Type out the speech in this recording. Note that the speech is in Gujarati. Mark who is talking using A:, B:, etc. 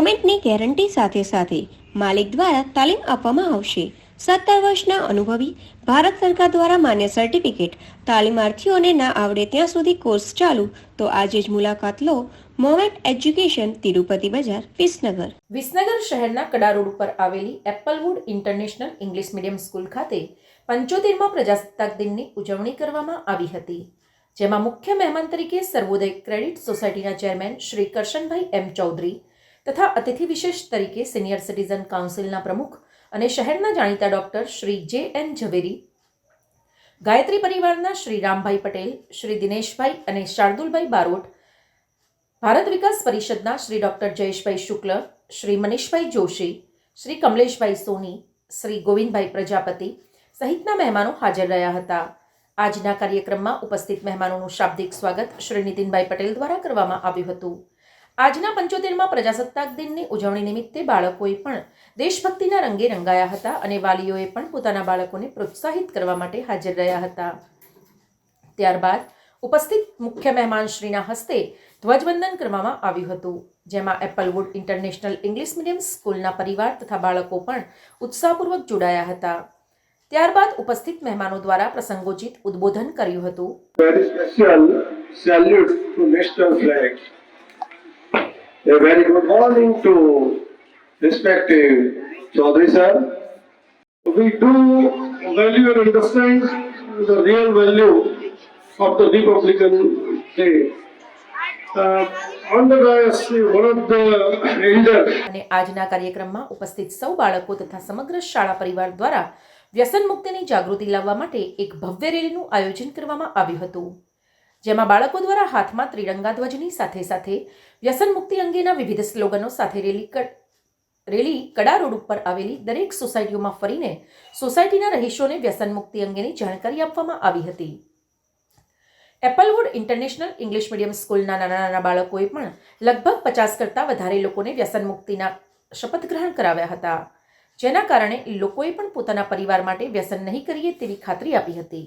A: સર્ટિફિકેટની ગેરંટી સાથે સાથે માલિક દ્વારા તાલીમ આપવામાં આવશે. સત્તર વર્ષના અનુભવી ભારત સરકાર દ્વારા માન્ય સર્ટિફિકેટ. તાલીમાર્થીઓને ના આવડે ત્યાં સુધી કોર્સ ચાલુ. તો આજે જ મુલાકાત લો મોમેન્ટ એજ્યુકેશન તિરુપતિ બજાર, વિસનગર.
B: વિસનગર શહેરના કડા રોડ ઉપર આવેલી Applewood international English medium school ખાતે પંચોતેરમાં પ્રજાસત્તાક દિનની ઉજવણી કરવામાં આવી હતી. જેમાં મુખ્ય મહેમાન તરીકે સર્વોદય ક્રેડિટ સોસાયટીના ચેરમેન શ્રી કરશનભાઈ એમ ચૌધરી તથા અતિથિ વિશેષ તરીકે સિનિયર સિટીઝન કાઉન્સિલના પ્રમુખ અને શહેરના જાણીતા ડૉક્ટર શ્રી જે એન ઝવેરી, ગાયત્રી પરિવારના શ્રી રામભાઈ પટેલ, શ્રી દિનેશભાઈ અને શાર્દુલભાઈ બારોટ, ભારત વિકાસ પરિષદના શ્રી ડૉક્ટર જયેશભાઈ શુક્લ, શ્રી મનીષભાઈ જોશી, શ્રી કમલેશભાઈ સોની, શ્રી ગોવિંદભાઈ પ્રજાપતિ સહિતના મહેમાનો હાજર રહ્યા હતા. આજના કાર્યક્રમમાં ઉપસ્થિત મહેમાનોનું શાબ્દિક સ્વાગત શ્રી નીતિનભાઈ પટેલ દ્વારા કરવામાં આવ્યું હતું. આજના પંચોતેરમાં પ્રજાસત્તાક દિનની ઉજવણી નિમિત્તે બાળકોએ પણ દેશભક્તિના રંગે રંગાયા હતા અને વાલીઓએ પણ પોતાના બાળકોને પ્રોત્સાહિત કરવા માટે હાજર રહ્યા હતા. ત્યારબાદ ઉપસ્થિત મુખ્ય મહેમાનશ્રીના હસ્તે ધ્વજવંદન કરવામાં આવ્યું હતું, જેમાં એપલવુડ ઇન્ટરનેશનલ ઇંગ્લિશ મીડિયમ સ્કૂલના પરિવાર તથા બાળકો પણ ઉત્સાહપૂર્વક જોડાયા હતા. ત્યારબાદ ઉપસ્થિત મહેમાનો દ્વારા પ્રસંગોચિત ઉદ્બોધન કર્યું હતું.
C: A very good morning to respective Chaudhary sir. We do value and understand the real value of the Republican Day. Uh, on the dais, one of the elders
B: અને આજના કાર્યક્રમમાં ઉપસ્થિત સૌ બાળકો તથા સમગ્ર શાળા પરિવાર દ્વારા વ્યસન મુક્તિની જાગૃતિ લાવવા માટે એક ભવ્ય રેલીનું આયોજન કરવામાં આવ્યું હતું જેમાં બાળકો દ્વારા હાથમાં ત્રિરંગા ધ્વજની સાથે સાથે વ્યસન મુક્તિ અંગેના વિવિધ સ્લોગનો સાથે રેલી રેલી કડા રોડ ઉપર આવેલી દરેક સોસાયટીઓમાં ફરીને સોસાયટીના રહીશોને વ્યસન મુક્તિ અંગેની જાણકારી આપવામાં આવી હતી. એપલવુડ ઇન્ટરનેશનલ ઇંગ્લિશ મીડિયમ સ્કૂલના નાના નાના બાળકોએ પણ લગભગ પચાસ કરતાં વધારે લોકોને વ્યસન મુક્તિના શપથ ગ્રહણ કરાવ્યા હતા. જેના કારણે લોકોએ પણ પોતાના પરિવાર માટે વ્યસન નહીં કરીએ તેવી ખાતરી આપી હતી.